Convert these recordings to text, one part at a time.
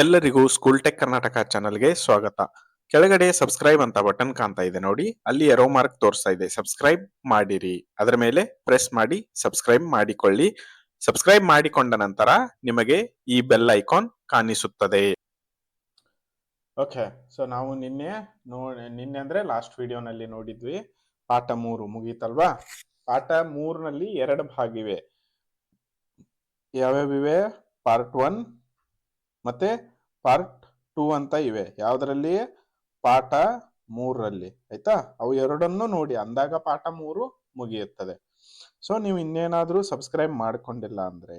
ಎಲ್ಲರಿಗೂ school tech Karnataka ಚಾನಲ್ಗೆ ಸ್ವಾಗತ. ಕೆಳಗಡೆ ಸಬ್ಸ್ಕ್ರೈಬ್ ಅಂತ ಬಟನ್ ಕಾಣ್ತಾ ಇದೆ ನೋಡಿ. ಅಲ್ಲಿ ಎರೋ ಮಾರ್ಕ್ ತೋರಿಸ್ತಾ ಇದೆ. ಸಬ್ಸ್ಕ್ರೈಬ್ ಮಾಡಿರಿ. ಅದರ ಮೇಲೆ ಪ್ರೆಸ್ ಮಾಡಿ ಸಬ್ಸ್ಕ್ರೈಬ್ ಮಾಡಿಕೊಳ್ಳಿ. ಸಬ್ಸ್ಕ್ರೈಬ್ ಮಾಡಿಕೊಂಡ ನಂತರ ನಿಮಗೆ ಈ ಬೆಲ್ ಐಕಾನ್ ಕಾಣಿಸುತ್ತದೆ. ಓಕೆ ಸೊ ನಾವು ನಿನ್ನೆ ನೋ, ನಿನ್ನೆ ಅಂದ್ರೆ ಲಾಸ್ಟ್ ವಿಡಿಯೋನಲ್ಲಿ ನೋಡಿದ್ವಿ. ಪಾಠ ಮೂರು ಮುಗೀತಲ್ವಾ? ಪಾಠ ಮೂರ್ನಲ್ಲಿ ಎರಡು ಭಾಗಿವೆ. ಯಾವ್ಯಾವಿವೆ? ಪಾರ್ಟ್ ಒನ್ ಮತ್ತೆ ಪಾರ್ಟ್ ಟೂ ಅಂತ ಇವೆ. ಯಾವ್ದ್ರಲ್ಲಿ? ಪಾಠ ಮೂರರಲ್ಲಿ. ಆಯ್ತಾ? ಅವು ಎರಡನ್ನು ನೋಡಿ. ಅಂದಾಗ ಪಾಠ ಮೂರು ಮುಗಿಯುತ್ತದೆ. ಸೊ ನೀವು ಇನ್ನೇನಾದ್ರೂ ಸಬ್ಸ್ಕ್ರೈಬ್ ಮಾಡ್ಕೊಂಡಿಲ್ಲ ಅಂದ್ರೆ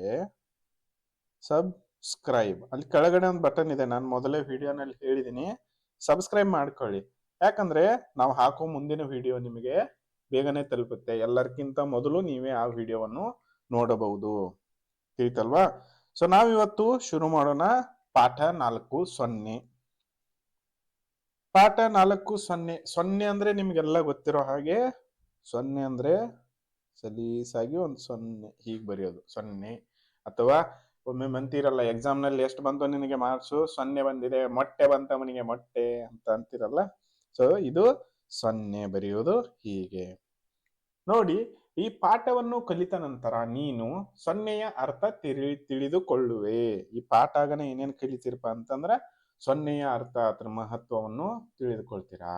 ಸಬ್ಸ್ಕ್ರೈಬ್ ಅಲ್ಲಿ ಕೆಳಗಡೆ ಒಂದು ಬಟನ್ ಇದೆ. ನಾನು ಮೊದಲೇ ವಿಡಿಯೋನಲ್ಲಿ ಹೇಳಿದ್ದೀನಿ ಸಬ್ಸ್ಕ್ರೈಬ್ ಮಾಡ್ಕೊಳ್ಳಿ. ಯಾಕಂದ್ರೆ ನಾವು ಹಾಕೋ ಮುಂದಿನ ವಿಡಿಯೋ ನಿಮಗೆ ಬೇಗನೆ ತಲುಪುತ್ತೆ. ಎಲ್ಲರಿಗಿಂತ ಮೊದಲು ನೀವೇ ಆ ವಿಡಿಯೋವನ್ನು ನೋಡಬಹುದು. ತಿಳಿತಲ್ವಾ? ಸೊ ನಾವಿವತ್ತು ಶುರು ಮಾಡೋಣ ಪಾಠ ನಾಲ್ಕು ಸೊನ್ನೆ. ಪಾಠ ನಾಲ್ಕು ಸೊನ್ನೆ. ಸೊನ್ನೆ ಅಂದ್ರೆ ನಿಮ್ಗೆಲ್ಲ ಗೊತ್ತಿರೋ ಹಾಗೆ ಸೊನ್ನೆ ಅಂದ್ರೆ ಸಲೀಸಾಗಿ ಒಂದು ಸೊನ್ನೆ. ಹೀಗೆ ಬರೆಯೋದು, ಸೊನ್ನೆ. ಅಥವಾ ಒಮ್ಮೆ ಮಂತಿರಲ್ಲ ಎಕ್ಸಾಮ್ನಲ್ಲಿ ಎಷ್ಟು ಬಂತು ನಿನಗೆ ಮಾರ್ಕ್ಸು ಸೊನ್ನೆ ಬಂದಿದೆ, ಮೊಟ್ಟೆ ಬಂತ ಅವನಿಗೆ, ಮೊಟ್ಟೆ ಅಂತ ಅಂತೀರಲ್ಲ. ಸೊ ಇದು ಸೊನ್ನೆ ಬರೆಯೋದು ಹೀಗೆ. ನೋಡಿ, ಈ ಪಾಠವನ್ನು ಕಲಿತ ನಂತರ ನೀನು ಸೊನ್ನೆಯ ಅರ್ಥ ತಿಳಿ, ತಿಳಿದುಕೊಳ್ಳುವೆ. ಈ ಪಾಠ ಆಗನ ಏನೇನು ಕಲಿತೀರಪ್ಪ ಅಂತಂದ್ರೆ ಸೊನ್ನೆಯ ಅರ್ಥ, ಅದ್ರ ಮಹತ್ವವನ್ನು ತಿಳಿದುಕೊಳ್ತೀರಾ.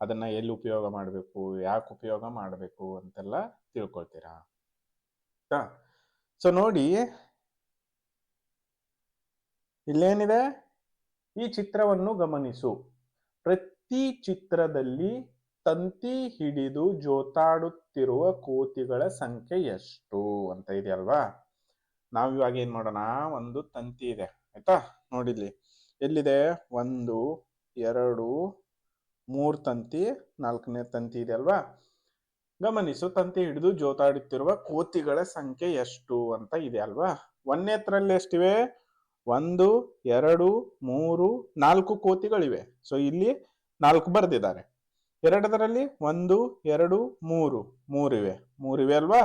ಅದನ್ನ ಎಲ್ಲಿ ಉಪಯೋಗ ಮಾಡಬೇಕು, ಯಾಕೆ ಉಪಯೋಗ ಮಾಡಬೇಕು ಅಂತೆಲ್ಲ ತಿಳ್ಕೊಳ್ತೀರಾ. ಸೊ ನೋಡಿ, ಇಲ್ಲೇನಿದೆ? ಈ ಚಿತ್ರವನ್ನು ಗಮನಿಸು. ಪ್ರತಿ ಚಿತ್ರದಲ್ಲಿ ತಂತಿ ಹಿಡಿದು ಜೋತಾಡುತ್ತಿರುವ ಕೋತಿಗಳ ಸಂಖ್ಯೆ ಎಷ್ಟು ಅಂತ ಇದೆಯಲ್ವಾ ನಾವು ಇವಾಗ ಏನ್ ಮಾಡೋಣ? ಒಂದು ತಂತಿ ಇದೆ, ಆಯ್ತಾ? ನೋಡಿಲ್ಲಿ ಎಲ್ಲಿದೆ? ಒಂದು, ಎರಡು, ಮೂರ್ ತಂತಿ, ನಾಲ್ಕನೇ ತಂತಿ ಇದೆ ಅಲ್ವಾ? ಗಮನಿಸು, ತಂತಿ ಹಿಡಿದು ಜೋತಾಡುತ್ತಿರುವ ಕೋತಿಗಳ ಸಂಖ್ಯೆ ಎಷ್ಟು ಅಂತ ಇದೆ ಅಲ್ವಾ? ಒಂದನೇತ್ರಲ್ಲಿ ಎಷ್ಟಿವೆ? ಒಂದು, ಎರಡು, ಮೂರು, ನಾಲ್ಕು ಕೋತಿಗಳಿವೆ. ಸೊ ಇಲ್ಲಿ ನಾಲ್ಕು ಬರೆದಿದ್ದಾರೆ. ಎರಡದರಲ್ಲಿ ಒಂದು, ಎರಡು, ಮೂರು. ಮೂರಿವೆ. ಮೂರಿವೆ ಅಲ್ವಾ?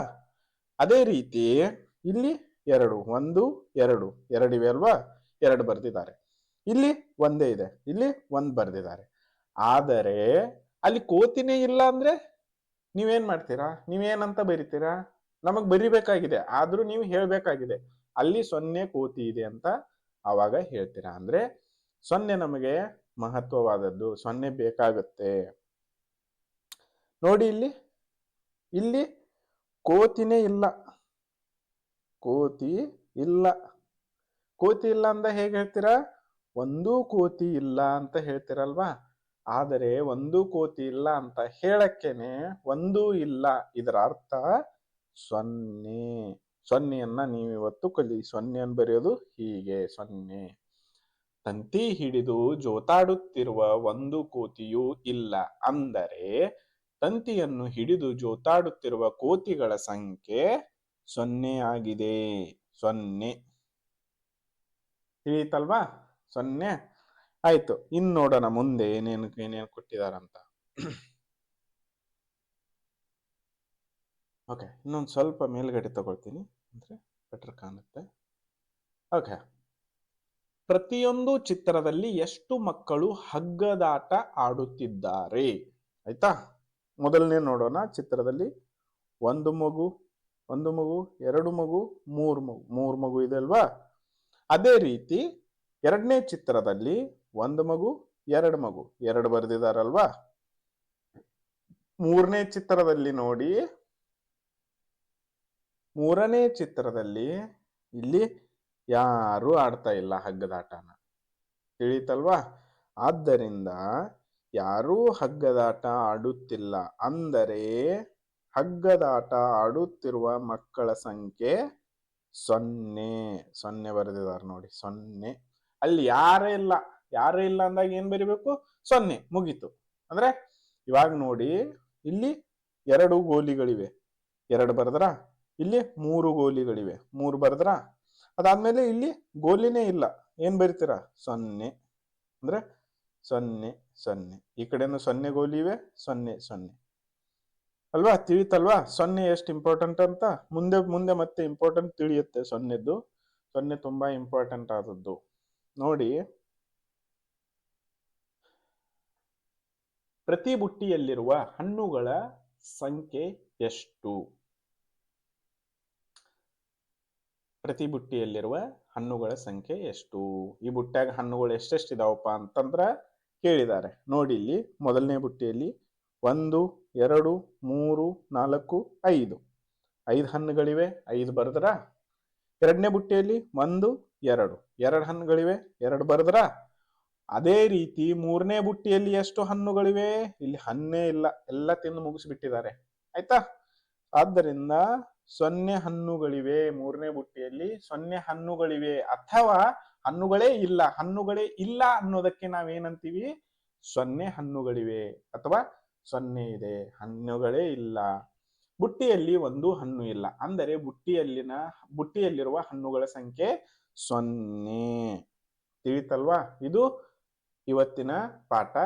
ಅದೇ ರೀತಿ ಇಲ್ಲಿ ಎರಡು, ಒಂದು, ಎರಡು. ಎರಡಿವೆ ಅಲ್ವಾ? ಎರಡು ಬರೆದಿದ್ದಾರೆ. ಇಲ್ಲಿ ಒಂದೇ ಇದೆ. ಇಲ್ಲಿ ಒಂದ್ ಬರೆದಿದ್ದಾರೆ. ಆದರೆ ಅಲ್ಲಿ ಕೋತಿನೇ ಇಲ್ಲ ಅಂದ್ರೆ ನೀವೇನ್ ಮಾಡ್ತೀರಾ? ನೀವೇನಂತ ಬರಿತೀರಾ? ನಮಗ್ ಬರಿಬೇಕಾಗಿದೆ. ಆದ್ರೂ ನೀವು ಹೇಳ್ಬೇಕಾಗಿದೆ. ಅಲ್ಲಿ ಸೊನ್ನೆ ಕೋತಿ ಇದೆ ಅಂತ ಆವಾಗ ಹೇಳ್ತೀರಾ? ಅಂದ್ರೆ ಸೊನ್ನೆ ನಮಗೆ ಮಹತ್ವವಾದದ್ದು. ಸೊನ್ನೆ ಬೇಕಾಗುತ್ತೆ. ನೋಡಿ ಇಲ್ಲಿ. ಇಲ್ಲಿ ಕೋತಿನೇ ಇಲ್ಲ. ಕೋತಿ ಇಲ್ಲ. ಕೋತಿ ಇಲ್ಲ ಅಂತ ಹೇಗೆ ಹೇಳ್ತೀರಾ? ಒಂದು ಕೋತಿ ಇಲ್ಲ ಅಂತ ಹೇಳ್ತೀರಲ್ವಾ? ಆದರೆ ಒಂದು ಕೋತಿ ಇಲ್ಲ ಅಂತ ಹೇಳಕ್ಕೇನೆ ಒಂದು ಇಲ್ಲ. ಇದರ ಅರ್ಥ ಸೊನ್ನೆ. ಸೊನ್ನೆಯನ್ನ ನೀವಿವತ್ತು ಕಲಿ, ಸೊನ್ನೆಯನ್ನು ಬರೆಯೋದು ಹೀಗೆ. ಸೊನ್ನೆ. ತಂತಿ ಹಿಡಿದು ಜೋತಾಡುತ್ತಿರುವ ಒಂದು ಕೋತಿಯೂ ಇಲ್ಲ. ಅಂದರೆ ತಂತಿಯನ್ನು ಹಿಡಿದು ಜೋತಾಡುತ್ತಿರುವ ಕೋತಿಗಳ ಸಂಖ್ಯೆ ಸೊನ್ನೆ ಆಗಿದೆ. ಸೊನ್ನೆ. ತಿಳಿಯಿತಲ್ವಾ? ಸೊನ್ನೆ. ಆಯ್ತು, ಇನ್ ನೋಡೋಣ ಮುಂದೆ ಏನೇನು ಏನೇನು ಕೊಟ್ಟಿದಾರಂತ. ಓಕೆ ಇನ್ನೊಂದು ಸ್ವಲ್ಪ ಮೇಲ್ಗಡೆ ತಗೊಳ್ತೀನಿ, ಅಂದ್ರೆ ಬೆಟರ್ ಕಾಣುತ್ತೆ. ಓಕೆ ಪ್ರತಿಯೊಂದು ಚಿತ್ರದಲ್ಲಿ ಎಷ್ಟು ಮಕ್ಕಳು ಹಗ್ಗದಾಟ ಆಡುತ್ತಿದ್ದಾರೆ? ಆಯ್ತಾ? ಮೊದಲನೇ ನೋಡೋಣ ಚಿತ್ರದಲ್ಲಿ ಒಂದು ಮಗು ಒಂದು ಮಗು, ಎರಡು ಮಗು, ಮೂರು ಮಗು ಮೂರು ಮಗು ಇದೆ ಅಲ್ವಾ? ಅದೇ ರೀತಿ ಎರಡನೇ ಚಿತ್ರದಲ್ಲಿ ಒಂದು ಮಗು, ಎರಡು ಮಗು, ಎರಡು ಬರೆದಿದಾರಲ್ವಾ? ಮೂರನೇ ಚಿತ್ರದಲ್ಲಿ ನೋಡಿ, ಮೂರನೇ ಚಿತ್ರದಲ್ಲಿ ಇಲ್ಲಿ ಯಾರು ಆಡ್ತಾ ಇಲ್ಲ ಹಗ್ಗದಾಟನ. ತಿಳಿತಲ್ವಾ? ಆದ್ದರಿಂದ ಯಾರೂ ಹಗ್ಗದಾಟ ಆಡುತ್ತಿಲ್ಲ. ಅಂದರೆ ಹಗ್ಗದಾಟ ಆಡುತ್ತಿರುವ ಮಕ್ಕಳ ಸಂಖ್ಯೆ ಸೊನ್ನೆ. ಸೊನ್ನೆ ಬರೆದಿದ್ದಾರೆ ನೋಡಿ, ಸೊನ್ನೆ. ಅಲ್ಲಿ ಯಾರೇ ಇಲ್ಲ ಯಾರೇ ಇಲ್ಲ ಅಂದಾಗ ಏನ್ ಬರಿಬೇಕು? ಸೊನ್ನೆ, ಮುಗೀತು. ಅಂದ್ರೆ ಇವಾಗ ನೋಡಿ, ಇಲ್ಲಿ ಎರಡು ಗೋಲಿಗಳಿವೆ. ಎರಡು ಬರೆದ್ರ? ಇಲ್ಲಿ ಮೂರು ಗೋಲಿಗಳಿವೆ. ಮೂರು ಬರೆದ್ರ? ಅದಾದ್ಮೇಲೆ ಇಲ್ಲಿ ಗೋಲಿನೇ ಇಲ್ಲ. ಏನ್ ಬರಿತೀರ? ಸೊನ್ನೆ. ಅಂದ್ರೆ ಸೊನ್ನೆ ಸೊನ್ನೆ. ಈ ಕಡೆನು ಸೊನ್ನೆ ಗೋಲಿ ಇವೆ ಸೊನ್ನೆ ಸೊನ್ನೆ. ಅಲ್ವಾ? ತಿಳಿತಲ್ವಾ? ಸೊನ್ನೆ ಎಷ್ಟು ಇಂಪಾರ್ಟೆಂಟ್ ಅಂತ? ಮುಂದೆ ಮುಂದೆ ಮತ್ತೆ ಇಂಪಾರ್ಟೆಂಟ್ ತಿಳಿಯುತ್ತೆ ಸೊನ್ನೆದ್ದು. ಸೊನ್ನೆ ತುಂಬಾ ಇಂಪಾರ್ಟೆಂಟ್ ಆದದ್ದು. ನೋಡಿ. ಪ್ರತಿ ಬುಟ್ಟಿಯಲ್ಲಿರುವ ಹಣ್ಣುಗಳ ಸಂಖ್ಯೆ ಎಷ್ಟು? ಪ್ರತಿ ಬುಟ್ಟಿಯಲ್ಲಿರುವ ಹಣ್ಣುಗಳ ಸಂಖ್ಯೆ ಎಷ್ಟು? ಈ ಬುಟ್ಟ್ಯಾಗ ಹಣ್ಣುಗಳು ಎಷ್ಟೆಷ್ಟಿದಾವಪ್ಪ ಅಂತಂದ್ರ ಕೇಳಿದ್ದಾರೆ. ನೋಡಿ ಇಲ್ಲಿ ಮೊದಲನೇ ಬುಟ್ಟಿಯಲ್ಲಿ ಒಂದು, ಎರಡು, ಮೂರು, ನಾಲ್ಕು, ಐದು. ಐದು ಹಣ್ಣುಗಳಿವೆ, ಐದು ಬರೆದ್ರ? ಎರಡನೇ ಬುಟ್ಟಿಯಲ್ಲಿ ಒಂದು, ಎರಡು. ಎರಡು ಹಣ್ಣುಗಳಿವೆ, ಎರಡು ಬರೆದ್ರ? ಅದೇ ರೀತಿ ಮೂರನೇ ಬುಟ್ಟಿಯಲ್ಲಿ ಎಷ್ಟು ಹಣ್ಣುಗಳಿವೆ? ಇಲ್ಲಿ ಹಣ್ಣೇ ಇಲ್ಲ. ಎಲ್ಲ ತಿಂದು ಮುಗಿಸ್ಬಿಟ್ಟಿದ್ದಾರೆ. ಆಯ್ತಾ? ಆದ್ದರಿಂದ ಸೊನ್ನೆ ಹಣ್ಣುಗಳಿವೆ ಮೂರನೇ ಬುಟ್ಟಿಯಲ್ಲಿ. ಸೊನ್ನೆ ಹಣ್ಣುಗಳಿವೆ ಅಥವಾ ಹಣ್ಣುಗಳೇ ಇಲ್ಲ ಹಣ್ಣುಗಳೇ ಇಲ್ಲ ಅನ್ನೋದಕ್ಕೆ ನಾವೇನಂತೀವಿ? ಸೊನ್ನೆ ಹಣ್ಣುಗಳಿವೆ ಅಥವಾ ಸೊನ್ನೆ ಇದೆ, ಹಣ್ಣುಗಳೇ ಇಲ್ಲ. ಬುಟ್ಟಿಯಲ್ಲಿ ಒಂದು ಹಣ್ಣು ಇಲ್ಲ. ಅಂದರೆ ಬುಟ್ಟಿಯಲ್ಲಿನ, ಬುಟ್ಟಿಯಲ್ಲಿರುವ ಹಣ್ಣುಗಳ ಸಂಖ್ಯೆ ಸೊನ್ನೆ. ತಿಳಿತಲ್ವಾ? ಇದು ಇವತ್ತಿನ ಪಾಠ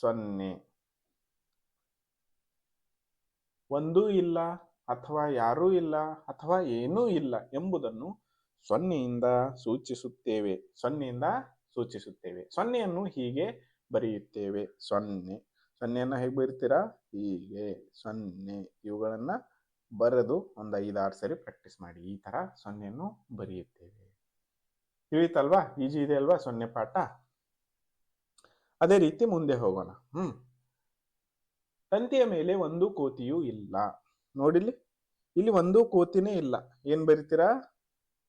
ಸೊನ್ನೆ. ಒಂದೂ ಇಲ್ಲ ಅಥವಾ ಯಾರೂ ಇಲ್ಲ ಅಥವಾ ಏನೂ ಇಲ್ಲ ಎಂಬುದನ್ನು ಸೊನ್ನೆಯಿಂದ ಸೂಚಿಸುತ್ತೇವೆ. ಸೊನ್ನೆಯಿಂದ ಸೂಚಿಸುತ್ತೇವೆ. ಸೊನ್ನೆಯನ್ನು ಹೀಗೆ ಬರೆಯುತ್ತೇವೆ. ಸೊನ್ನೆ. ಸೊನ್ನೆಯನ್ನು ಹೇಗೆ ಬರೀತೀರಾ? ಹೀಗೆ. ಸೊನ್ನೆ. ಇವುಗಳನ್ನು ಬರೆದು ಒಂದು ಐದಾರು ಸರಿ ಪ್ರಾಕ್ಟೀಸ್ ಮಾಡಿ ಈ ಥರ ಸೊನ್ನೆಯನ್ನು ಬರೆಯುತ್ತೇವೆ. ತಿಳಿತಲ್ವಾ? ಈಜಿ ಇದೆ ಅಲ್ವಾ ಸೊನ್ನೆ ಪಾಠ? ಅದೇ ರೀತಿ ಮುಂದೆ ಹೋಗೋಣ. ಹ್ಮ್. ತಂತಿಯ ಮೇಲೆ ಒಂದು ಕೋತಿಯೂ ಇಲ್ಲ. ನೋಡಿಲಿ ಇಲ್ಲಿ ಒಂದು ಕೋತಿನೇ ಇಲ್ಲ. ಏನ್ ಬರಿತೀರಾ?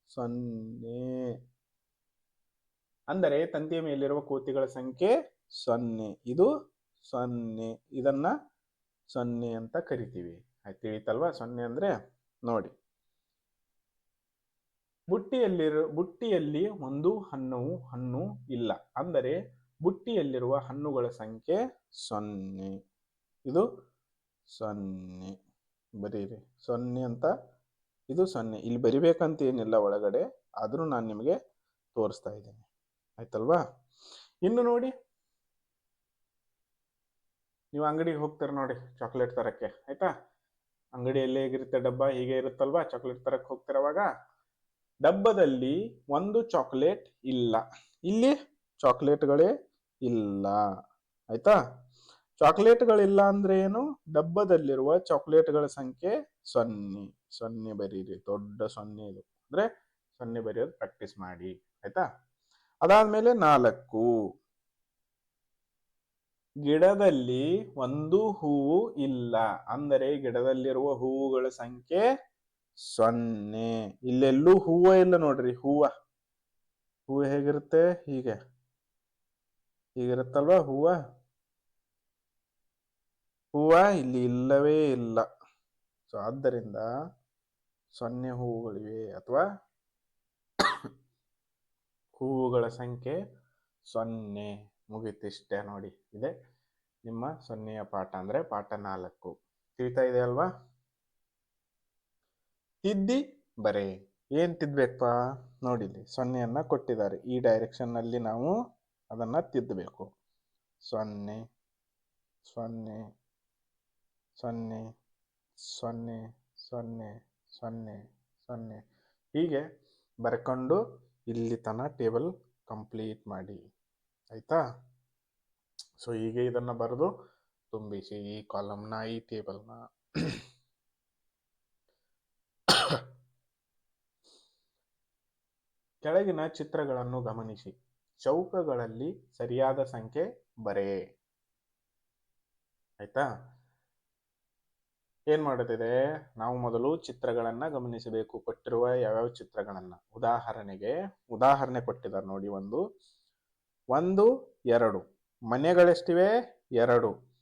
ಸೊನ್ನೆ. ಅಂದರೆ ತಂತಿಯ ಮೇಲಿರುವ ಕೋತಿಗಳ ಸಂಖ್ಯೆ ಸೊನ್ನೆ. ಇದು ಸೊನ್ನೆ. ಇದನ್ನ ಸೊನ್ನೆ ಅಂತ ಕರಿತೀವಿ. ಆಯ್ತು ತಿಳಿತಲ್ವಾ? ಸೊನ್ನೆ ಅಂದ್ರೆ ನೋಡಿ. ಬುಟ್ಟಿಯಲ್ಲಿರೋ, ಬುಟ್ಟಿಯಲ್ಲಿ ಒಂದು ಹಣ್ಣು ಹಣ್ಣು ಇಲ್ಲ. ಅಂದರೆ ಬುಟ್ಟಿಯಲ್ಲಿರುವ ಹಣ್ಣುಗಳ ಸಂಖ್ಯೆ ಸೊನ್ನೆ. ಇದು ಸೊನ್ನೆ. ಬರೀರಿ. ಸೊನ್ನೆ ಅಂತ ಇದು ಸೊನ್ನೆ. ಇಲ್ಲಿ ಬರಿಬೇಕಂತ ಏನಿಲ್ಲ ಒಳಗಡೆ. ಆದರೂ ನಾನು ನಿಮಗೆ ತೋರಿಸ್ತಾ ಇದ್ದೀನಿ. ಆಯ್ತಲ್ವಾ? ಇನ್ನು ನೋಡಿ. ನೀವು ಅಂಗಡಿಗೆ ಹೋಗ್ತಾರೆ ನೋಡಿ ಚಾಕ್ಲೇಟ್ ತರಕ್ಕೆ. ಆಯ್ತಾ? ಅಂಗಡಿಯಲ್ಲೇ ಹೇಗಿರುತ್ತೆ ಡಬ್ಬ? ಹೀಗೆ ಇರುತ್ತಲ್ವಾ? ಚಾಕ್ಲೇಟ್ ತರಕ್ಕೆ ಹೋಗ್ತಿರುವಾಗ ಡಬ್ಬದಲ್ಲಿ ಒಂದು ಚಾಕ್ಲೇಟ್ ಇಲ್ಲ. ಇಲ್ಲಿ ಚಾಕ್ಲೇಟ್ಗಳೇ ಇಲ್ಲ. ಆಯ್ತಾ? ಚಾಕ್ಲೇಟ್ಗಳಿಲ್ಲ ಅಂದ್ರೆ ಏನು? ಡಬ್ಬದಲ್ಲಿರುವ ಚಾಕ್ಲೇಟ್ಗಳ ಸಂಖ್ಯೆ ಸೊನ್ನೆ. ಸೊನ್ನೆ ಬರೀರಿ. ದೊಡ್ಡ ಸೊನ್ನೆ ಇದು. ಅಂದ್ರೆ ಸೊನ್ನೆ ಬರೆಯೋದು ಪ್ರಾಕ್ಟೀಸ್ ಮಾಡಿ. ಆಯ್ತಾ? ಅದಾದ್ಮೇಲೆ ನಾಲ್ಕು. ಗಿಡದಲ್ಲಿ ಒಂದು ಹೂವು ಇಲ್ಲ. ಅಂದರೆ ಗಿಡದಲ್ಲಿರುವ ಹೂವುಗಳ ಸಂಖ್ಯೆ ಸೊನ್ನೆ. ಇಲ್ಲೆಲ್ಲೂ ಹೂವು ಇಲ್ಲ ನೋಡ್ರಿ. ಹೂವ. ಹೂವು ಹೇಗಿರುತ್ತೆ? ಹೀಗೆ. ಹೀಗಿರುತ್ತಲ್ವಾ ಹೂವ? ಹೂವ ಇಲ್ಲಿ. ಇಲ್ಲವೇ ಇಲ್ಲ ಸೊ ಆದ್ದರಿಂದ ಸೊನ್ನೆ ಹೂವುಗಳಿವೆ ಅಥವಾ ಹೂವುಗಳ ಸಂಖ್ಯೆ ಸೊನ್ನೆ ಮುಗೀತಿಷ್ಟೇ ನೋಡಿ. ಇದೆ. ನಿಮ್ಮ ಸೊನ್ನೆಯ ಪಾಠ ಅಂದ್ರೆ ಪಾಠ ನಾಲ್ಕು. ತಿಳಿತಾ ಇದೆ ಅಲ್ವಾ? ತಿದ್ದಿ ಬರೆ. ಏನ್ ತಿದ್ದಬೇಕಪ್ಪ ನೋಡಿಲಿ ಸೊನ್ನೆಯನ್ನ ಕೊಟ್ಟಿದ್ದಾರೆ. ಈ ಡೈರೆಕ್ಷನ್ನಲ್ಲಿ ನಾವು ಅದನ್ನ ತಿದ್ದಬೇಕು ಸೊನ್ನೆ ಸೊನ್ನೆ ಸೊನ್ನೆ ಸೊನ್ನೆ ಸೊನ್ನೆ ಸೊನ್ನೆ ಸೊನ್ನೆ. ಹೀಗೆ ಬರ್ಕೊಂಡು ಇಲ್ಲಿ ತನ ಟೇಬಲ್ ಕಂಪ್ಲೀಟ್ ಮಾಡಿ. ಆಯ್ತಾ? ಸೊ ಹೀಗೆ ಇದನ್ನ ಬರೆದು ತುಂಬಿಸಿ ಈ ಕಾಲಮ್ನ ಈ ಟೇಬಲ್ನ ಕೆಳಗಿನ ಚಿತ್ರಗಳನ್ನು ಗಮನಿಸಿ. ಚೌಕಗಳಲ್ಲಿ ಸರಿಯಾದ ಸಂಖ್ಯೆ ಬರೆ. ಆಯ್ತಾ? ಏನ್ ಮಾಡುತ್ತಿದೆ? ನಾವು ಮೊದಲು ಚಿತ್ರಗಳನ್ನ ಗಮನಿಸಬೇಕು. ಕೊಟ್ಟಿರುವ ಯಾವ್ಯಾವ ಚಿತ್ರಗಳನ್ನ? ಉದಾಹರಣೆಗೆ, ಉದಾಹರಣೆ ಕೊಟ್ಟಿದ್ದಾರೆ ನೋಡಿ ಒಂದು. ಒಂದು, ಎರಡು. ಮನೆಗಳೆಷ್ಟಿವೆ, ಎರಡು.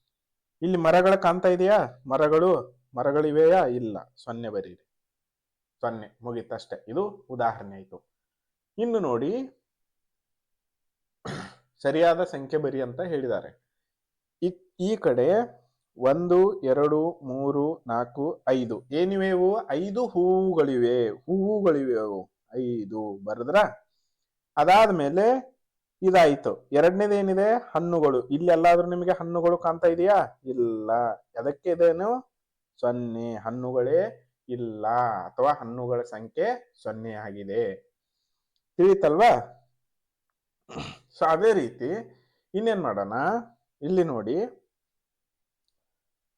ಇಲ್ಲಿ ಮರಗಳ ಕಾಣ್ತಾ ಇದೆಯಾ? ಮರಗಳು, ಮರಗಳಿವೆಯಾ? ಇಲ್ಲ. ಸೊನ್ನೆ ಬರೀರಿ. ಸೊನ್ನೆ. ಮುಗೀತಷ್ಟೇ. ಇದು ಉದಾಹರಣೆ ಆಯ್ತು ಇನ್ನು ನೋಡಿ, ಸರಿಯಾದ ಸಂಖ್ಯೆ ಬರಿ ಅಂತ ಹೇಳಿದ್ದಾರೆ. ಈ ಕಡೆ ಒಂದು, ಎರಡು, ಮೂರು, ನಾಲ್ಕು, ಐದು. ಏನಿವೆ ಇವು? ಐದು ಹೂವುಗಳಿವೆ. ಹೂವುಗಳಿವೆ ಐದು. ಬರದ್ರ? ಅದಾದ್ಮೇಲೆ ಇದಾಯ್ತು. ಎರಡನೇದು ಏನಿದೆ? ಹಣ್ಣುಗಳು. ಇಲ್ಲಿ ಎಲ್ಲಾದ್ರೂ ನಿಮಗೆ ಹಣ್ಣುಗಳು ಕಾಣ್ತಾ ಇದೆಯಾ? ಇಲ್ಲ. ಅದಕ್ಕೆ ಇದೇನು? ಸೊನ್ನೆ. ಹಣ್ಣುಗಳೇ ಇಲ್ಲ. ಅಥವಾ ಹಣ್ಣುಗಳ ಸಂಖ್ಯೆ ಸೊನ್ನೆ ಆಗಿದೆ. ತಿಳಿತಲ್ವಾ? ಸೊ, ಅದೇ ರೀತಿ ಇನ್ನೇನ್ ಮಾಡೋಣ? ಇಲ್ಲಿ ನೋಡಿ.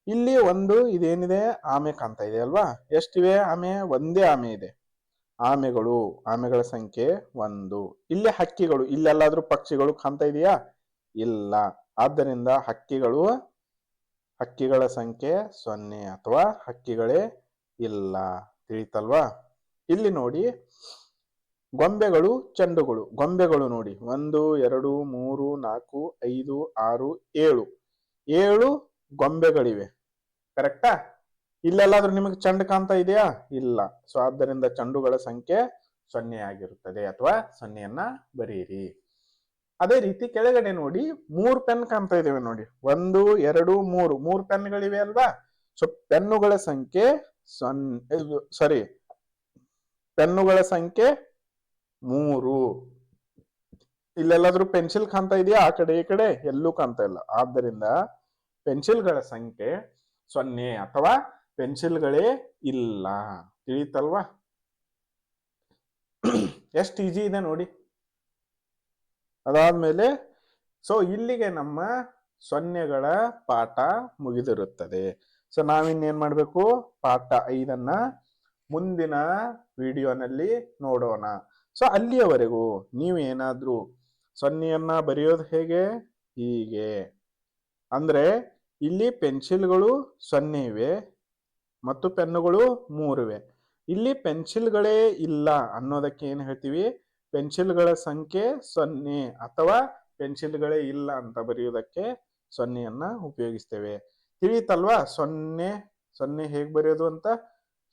ಇಲ್ಲಿ ಒಂದು ಇದೇನಿದೆ? ಆಮೆ ಕಾಣ್ತಾ ಇದೆ ಅಲ್ವಾ? ಎಷ್ಟಿವೆ ಆಮೆ? ಒಂದೇ ಆಮೆ ಇದೆ. ಆಮೆಗಳು, ಆಮೆಗಳ ಸಂಖ್ಯೆ ಒಂದು. ಇಲ್ಲಿ ಹಕ್ಕಿಗಳು, ಇಲ್ಲೆಲ್ಲಾದ್ರೂ ಪಕ್ಷಿಗಳು ಕಾಣ್ತಾ ಇದೆಯಾ? ಇಲ್ಲ. ಆದ್ದರಿಂದ ಹಕ್ಕಿಗಳು, ಹಕ್ಕಿಗಳ ಸಂಖ್ಯೆ ಸೊನ್ನೆ ಅಥವಾ ಹಕ್ಕಿಗಳೇ ಇಲ್ಲ. ತಿಳಿತಲ್ವಾ? ಇಲ್ಲಿ ನೋಡಿ, ಗೊಂಬೆಗಳು, ಚೆಂಡುಗಳು. ಗೊಂಬೆಗಳು ನೋಡಿ. ಒಂದು, ಎರಡು, ಮೂರು, ನಾಲ್ಕು, ಐದು, ಆರು, ಏಳು. ಏಳು ಗೊಂಬೆಗಳಿವೆ. ಕರೆಕ್ಟಾ? ಇಲ್ಲೆಲ್ಲಾದ್ರೂ ನಿಮಗೆ ಚೆಂಡು ಕಾಣ್ತಾ ಇದೆಯಾ? ಇಲ್ಲ. ಸೊ ಆದ್ದರಿಂದ ಚಂಡುಗಳ ಸಂಖ್ಯೆ ಸೊನ್ನೆ ಆಗಿರುತ್ತದೆ ಅಥವಾ ಸೊನ್ನೆಯನ್ನ ಬರೀರಿ ಅದೇ ರೀತಿ ಕೆಳಗಡೆ ನೋಡಿ, ಮೂರು ಪೆನ್ ಕಾಣ್ತಾ ಇದ್ದೇವೆ ನೋಡಿ. ಒಂದು, ಎರಡು, ಮೂರು. ಮೂರು ಪೆನ್ಗಳಿವೆ ಅಲ್ವಾ? ಸೊ ಪೆನ್ನುಗಳ ಸಂಖ್ಯೆ ಸೊನ್ನೆ ಸಾರಿ ಪೆನ್ನುಗಳ ಸಂಖ್ಯೆ ಮೂರು. ಇಲ್ಲೆಲ್ಲಾದ್ರೂ ಪೆನ್ಸಿಲ್ ಕಾಣ್ತಾ ಇದೆಯಾ? ಆ ಕಡೆ, ಈ ಕಡೆ ಎಲ್ಲೂ ಕಾಣ್ತಾ ಇಲ್ಲ. ಆದ್ದರಿಂದ ಪೆನ್ಸಿಲ್ಗಳ ಸಂಖ್ಯೆ ಸೊನ್ನೆ ಅಥವಾ ಪೆನ್ಸಿಲ್ಗಳೇ ಇಲ್ಲ. ತಿಳಿಯುತ್ತಲ್ವಾ ಎಷ್ಟು ಈಜಿ ಇದೆ ನೋಡಿ. ಅದಾದ್ಮೇಲೆ ಸೊ ಇಲ್ಲಿಗೆ ನಮ್ಮ ಸೊನ್ನೆಗಳ ಪಾಠ ಮುಗಿದಿರುತ್ತದೆ. ಸೊ ನಾವಿನ್ನೇನ್ ಮಾಡಬೇಕು? ಪಾಠ ಐದನ್ನ ಮುಂದಿನ ವಿಡಿಯೋನಲ್ಲಿ ನೋಡೋಣ. ಸೊ ಅಲ್ಲಿಯವರೆಗೂ ನೀವು ಏನಾದರೂ ಸೊನ್ನೆಯನ್ನ ಬರೆಯೋದು ಹೇಗೆ? ಹೀಗೆ. ಅಂದ್ರೆ ಇಲ್ಲಿ ಪೆನ್ಸಿಲ್ಗಳು ಸೊನ್ನೆ ಇವೆ ಮತ್ತು ಪೆನ್ನುಗಳು ಮೂರಿವೆ ಇಲ್ಲಿ ಪೆನ್ಸಿಲ್ಗಳೇ ಇಲ್ಲ ಅನ್ನೋದಕ್ಕೆ ಏನು ಹೇಳ್ತೀವಿ? ಪೆನ್ಸಿಲ್ಗಳ ಸಂಖ್ಯೆ ಸೊನ್ನೆ ಅಥವಾ ಪೆನ್ಸಿಲ್ಗಳೇ ಇಲ್ಲ ಅಂತ ಬರೆಯುವುದಕ್ಕೆ ಸೊನ್ನೆಯನ್ನ ಉಪಯೋಗಿಸ್ತೇವೆ. ತಿಳಿತಲ್ವಾ ಸೊನ್ನೆ ಸೊನ್ನೆ ಹೇಗೆ ಬರೆಯೋದು ಅಂತ?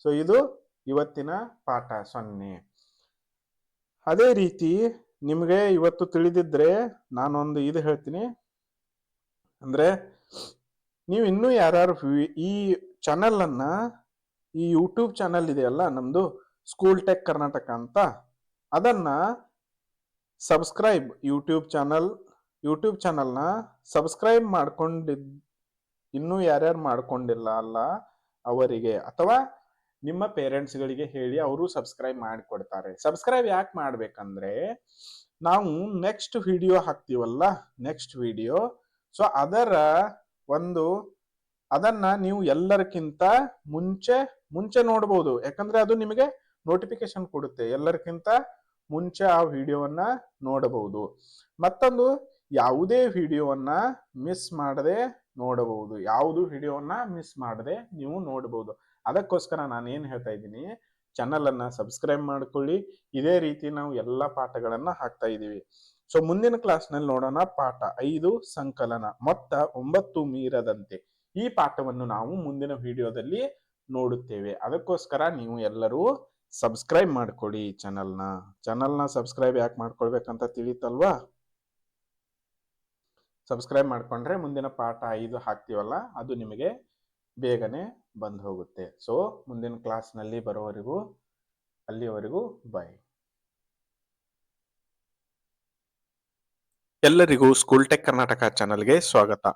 ಸೊ ಇದು ಇವತ್ತಿನ ಪಾಠ, ಸೊನ್ನೆ. ಅದೇ ರೀತಿ ನಿಮಗೆ ಇವತ್ತು ತಿಳಿದಿದ್ರೆ ನಾನೊಂದು ಇದು ಹೇಳ್ತೀನಿ. ಅಂದ್ರೆ ನೀವು ಇನ್ನೂ ಯಾರು ಈ ಚಾನೆಲ್ ಅನ್ನ, ಈ ಯೂಟ್ಯೂಬ್ ಚಾನೆಲ್ ಇದೆಯಲ್ಲ ನಮ್ದು ಸ್ಕೂಲ್ ಟೆಕ್ ಕರ್ನಾಟಕ ಅಂತ, ಅದನ್ನ ಸಬ್ಸ್ಕ್ರೈಬ್ ಯೂಟ್ಯೂಬ್ ಚಾನಲ್ ಯೂಟ್ಯೂಬ್ ಚಾನಲ್ನ ಸಬ್ಸ್ಕ್ರೈಬ್ ಮಾಡ್ಕೊಂಡಿದ್, ಇನ್ನೂ ಯಾರ್ಯಾರು ಮಾಡ್ಕೊಂಡಿಲ್ಲ ಅಲ್ಲ, ಅವರಿಗೆ ಅಥವಾ ನಿಮ್ಮ ಪೇರೆಂಟ್ಸ್ಗಳಿಗೆ ಹೇಳಿ ಅವರು ಸಬ್ಸ್ಕ್ರೈಬ್ ಮಾಡಿಕೊಡ್ತಾರೆ. ಸಬ್ಸ್ಕ್ರೈಬ್ ಯಾಕೆ ಮಾಡ್ಬೇಕಂದ್ರೆ, ನಾವು ನೆಕ್ಸ್ಟ್ ವಿಡಿಯೋ ಹಾಕ್ತೀವಲ್ಲ ನೆಕ್ಸ್ಟ್ ವಿಡಿಯೋ ಸೊ ಅದರ ಒಂದು, ಅದನ್ನ ನೀವು ಎಲ್ಲರಿಗಿಂತ ಮುಂಚೆ ಮುಂಚೆ ನೋಡ್ಬೋದು. ಯಾಕಂದ್ರೆ ಅದು ನಿಮಗೆ ನೋಟಿಫಿಕೇಶನ್ ಕೊಡುತ್ತೆ. ಎಲ್ಲರಿಗಿಂತ ಮುಂಚೆ ಆ ವಿಡಿಯೋವನ್ನ ನೋಡಬಹುದು. ಮತ್ತೊಂದು, ಯಾವುದೇ ವಿಡಿಯೋವನ್ನ ಮಿಸ್ ಮಾಡದೆ ನೋಡಬಹುದು. ಯಾವುದು ವಿಡಿಯೋವನ್ನ ಮಿಸ್ ಮಾಡದೆ ನೀವು ನೋಡಬಹುದು. ಅದಕ್ಕೋಸ್ಕರ ನಾನು ಏನ್ ಹೇಳ್ತಾ ಇದ್ದೀನಿ ಚಾನಲ್ ಅನ್ನ ಸಬ್ಸ್ಕ್ರೈಬ್ ಮಾಡ್ಕೊಳ್ಳಿ. ಇದೇ ರೀತಿ ನಾವು ಎಲ್ಲ ಪಾಠಗಳನ್ನ ಹಾಕ್ತಾ ಇದೀವಿ ಸೊ ಮುಂದಿನ ಕ್ಲಾಸ್ನಲ್ಲಿ ನೋಡೋಣ ಪಾಠ ಐದು, ಸಂಕಲನ. ಮೊತ್ತ ಒಂಬತ್ತು ಮೀರದಂತೆ. ಈ ಪಾಠವನ್ನು ನಾವು ಮುಂದಿನ ವಿಡಿಯೋದಲ್ಲಿ ನೋಡುತ್ತೇವೆ. ಅದಕ್ಕೋಸ್ಕರ ನೀವು ಎಲ್ಲರೂ ಸಬ್ಸ್ಕ್ರೈಬ್ ಮಾಡ್ಕೊಳ್ಳಿ ಚಾನಲ್ನ ಚಾನಲ್ನ ಸಬ್ಸ್ಕ್ರೈಬ್ ಯಾಕೆ ಮಾಡ್ಕೊಳ್ಬೇಕಂತ ತಿಳಿತಲ್ವಾ? ಸಬ್ಸ್ಕ್ರೈಬ್ ಮಾಡ್ಕೊಂಡ್ರೆ ಮುಂದಿನ ಪಾಠ ಐದು ಹಾಕ್ತೀವಲ್ಲ, ಅದು ನಿಮಗೆ ಬೇಗನೆ ಬಂದು ಹೋಗುತ್ತೆ. ಸೊ ಮುಂದಿನ ಕ್ಲಾಸ್ನಲ್ಲಿ ಬರೋವರೆಗೂ ಅಲ್ಲಿಯವರೆಗೂ ಬಾಯ್ ಎಲ್ಲರಿಗೂ ಸ್ಕೂಲ್ ಟೆಕ್ ಕರ್ನಾಟಕ ಚಾನಲ್ಗೆ ಸ್ವಾಗತ.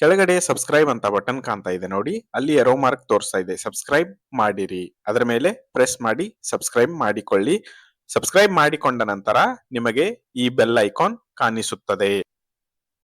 ಕೆಳಗಡೆ ಸಬ್ಸ್ಕ್ರೈಬ್ ಅಂತ ಬಟನ್ ಕಾಣ್ತಾ ಇದೆ ನೋಡಿ. ಅಲ್ಲಿ ಎರೋ ಮಾರ್ಕ್ ತೋರಿಸ್ತಾ ಇದೆ. ಸಬ್ಸ್ಕ್ರೈಬ್ ಮಾಡಿರಿ. ಅದರ ಮೇಲೆ ಪ್ರೆಸ್ ಮಾಡಿ ಸಬ್ಸ್ಕ್ರೈಬ್ ಮಾಡಿಕೊಳ್ಳಿ. ಸಬ್ಸ್ಕ್ರೈಬ್ ಮಾಡಿಕೊಂಡ ನಂತರ ನಿಮಗೆ ಈ ಬೆಲ್ ಐಕಾನ್ ಕಾಣಿಸುತ್ತದೆ.